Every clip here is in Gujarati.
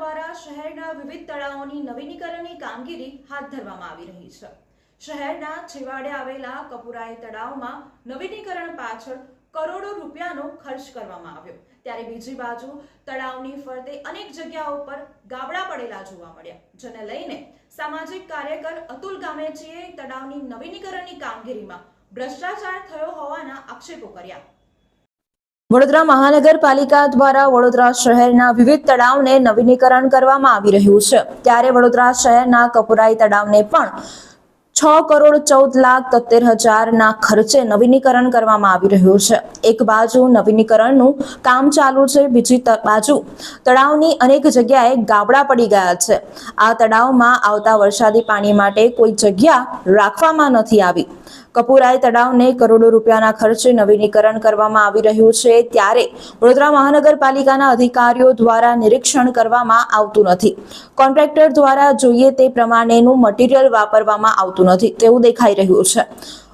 દ્વારા શહેરના વિવિધ તળાવોની નવીનીકરણની કામગીરી હાથ ધરવામાં આવી રહી છે. શહેરના છેવાડે આવેલા કપુરાઈ તળાવમાં નવીનીકરણ પાછળ કરોડો રૂપિયાનો ખર્ચ કરવામાં આવ્યો. ત્યારે બીજી બાજુ તળાવની ફરતે અનેક જગ્યાઓ પર ગાબડા પડેલા જોવા મળ્યા, જેને લઈને સામાજિક કાર્યકર અતુલ ગામેચીએ તળાવની નવીનીકરણની કામગીરીમાં ભ્રષ્ટાચાર થયો હોવાના આક્ષેપો કર્યા. વડોદરા મહાનગરપાલિકા દ્વારા વડોદરા શહેરના વિવિધ તળાવને નવીનીકરણ કરવામાં આવી રહ્યું છે. ત્યારે વડોદરા શહેરના કપુરાઈ તળાવને પણ છ કરોડ ચૌદ લાખ તોતેર હજારના ખર્ચે નવીનીકરણ કરવામાં આવી રહ્યું છે. એક બાજુ નવીનીકરણનું કામ ચાલુ છે, બીજી બાજુ તળાવની અનેક જગ્યાએ ગાબડા પડી ગયા છે. આ તળાવમાં આવતા વરસાદી પાણી માટે કોઈ જગ્યા રાખવામાં નથી આવી. કપુરાઈ તળાવને કરોડો રૂપિયાના ખર્ચે નવીનીકરણ કરવામાં આવી રહ્યું છે ત્યારે વડોદરા મહાનગરપાલિકાના અધિકારીઓ દ્વારા નિરીક્ષણ કરવામાં આવતું નથી. કોન્ટ્રાક્ટર દ્વારા જોઈએ તે પ્રમાણેનું મટીરિયલ વાપરવામાં આવતું નથી તેવું દેખાઈ રહ્યું છે.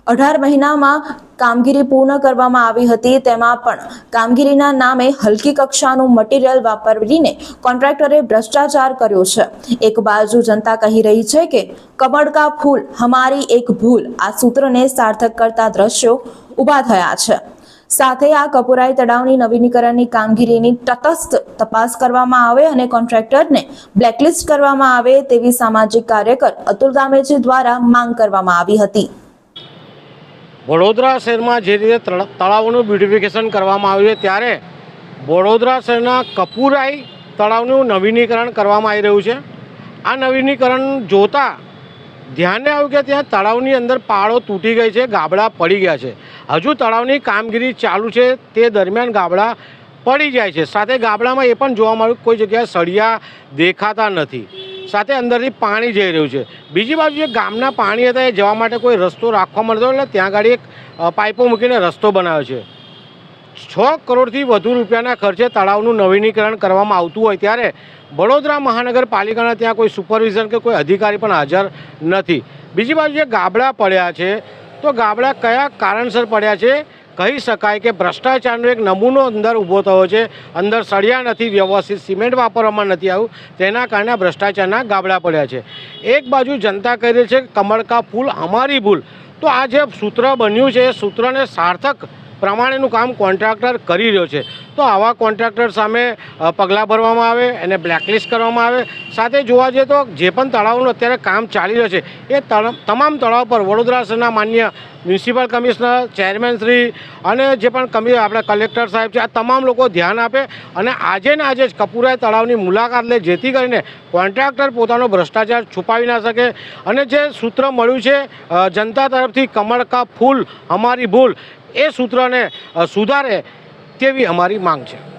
અઢાર મહિનામાં કામગીરી પૂર્ણ કરવામાં આવી હતી. તેમાં પણ કામગીરીના નામે હલકી કક્ષાનું મટીરીયલ વાપરીને કોન્ટ્રાક્ટરે ભ્રષ્ટાચાર કર્યો છે. એક બાજુ જનતા કહી રહી છે કે કમળ ફૂલ, હમારી એક ભૂલ. આ સૂત્રને સાર્થક કરતા દ્રશ્યો ઊભા થયા છે. સાથે આ કપુરાઈ તળાવની નવીનીકરણની કામગીરીની તટસ્થ તપાસ કરવામાં આવે અને કોન્ટ્રાક્ટરને બ્લેકલિસ્ટ કરવામાં આવે તેવી સામાજિક કાર્યકર અતુલ ગામેજી દ્વારા માંગ કરવામાં આવી હતી. વડોદરા શહેરમાં જે રીતે તળ- તળાવોનું બ્યુટિફિકેશન કરવામાં આવ્યું છે, ત્યારે વડોદરા શહેરના કપુરાઈ તળાવનું નવીનીકરણ કરવામાં આવી રહ્યું છે. આ નવીનીકરણ જોતાં ધ્યાને આવ્યું કે ત્યાં તળાવની અંદર પાળો તૂટી ગઈ છે, ગાબડા પડી ગયા છે. હજુ તળાવની કામગીરી ચાલુ છે, તે દરમિયાન ગાબડા પડી જાય છે. સાથે ગાબડામાં એ પણ જોવા મળ્યું કોઈ જગ્યાએ સળિયા દેખાતા નથી. સાથે અંદરથી પાણી જઈ રહ્યું છે. બીજી બાજુ જે ગામના પાણી હતા એ જવા માટે કોઈ રસ્તો રાખવામાં નતો એટલે ત્યાં આગળ એક પાઇપો મૂકીને રસ્તો બનાવ્યો છે. છ કરોડથી વધુ રૂપિયાના ખર્ચે તળાવનું નવીનીકરણ કરવામાં આવતું હોય ત્યારે વડોદરા મહાનગરપાલિકાના ત્યાં કોઈ સુપરવિઝન કે કોઈ અધિકારી પણ હાજર નથી. બીજી બાજુ જે ગાબડા પડ્યા છે, તો ગાબડા કયા કારણસર પડ્યા છે? કહી શકાય કે ભ્રષ્ટાચારનો એક નમૂનો અંદર ઊભો થયો છે. અંદર સળિયા નથી, વ્યવસ્થિત સિમેન્ટ વાપરવામાં નથી આવ્યું. તેના કારણે ભ્રષ્ટાચારના ગાબડા પડ્યા છે. એક બાજુ જનતા કહી રહી છે કમળકા ફૂલ અમારી ભૂલ. તો આ જે સૂત્ર બન્યું છે, એ સૂત્રને સાર્થક પ્રમાણેનું કામ કોન્ટ્રાક્ટર કરી રહ્યો છે. તો આવા કોન્ટ્રાક્ટર સામે પગલાં ભરવામાં આવે એને બ્લેકલિસ્ટ કરવામાં આવે. સાથે જોવા જઈએ તો જે પણ તળાવનું અત્યારે કામ ચાલી રહ્યું છે, એ તમામ તળાવ પર વડોદરા માન્ય મ્યુનિસિપલ કમિશનર, ચેરમેન શ્રી અને જે પણ કમિ, આપણા કલેક્ટર સાહેબ છે, આ તમામ લોકો ધ્યાન આપે અને આજે ને આજે જ કપૂરાય તળાવની મુલાકાત લે, જેથી કરીને કોન્ટ્રાક્ટર પોતાનો ભ્રષ્ટાચાર છુપાવી ના શકે. અને જે સૂત્ર મળ્યું છે જનતા તરફથી કમળ કા ફૂલ અમારી ભૂલ, એ સૂત્રને સુધારે તેવી અમારી માંગ છે?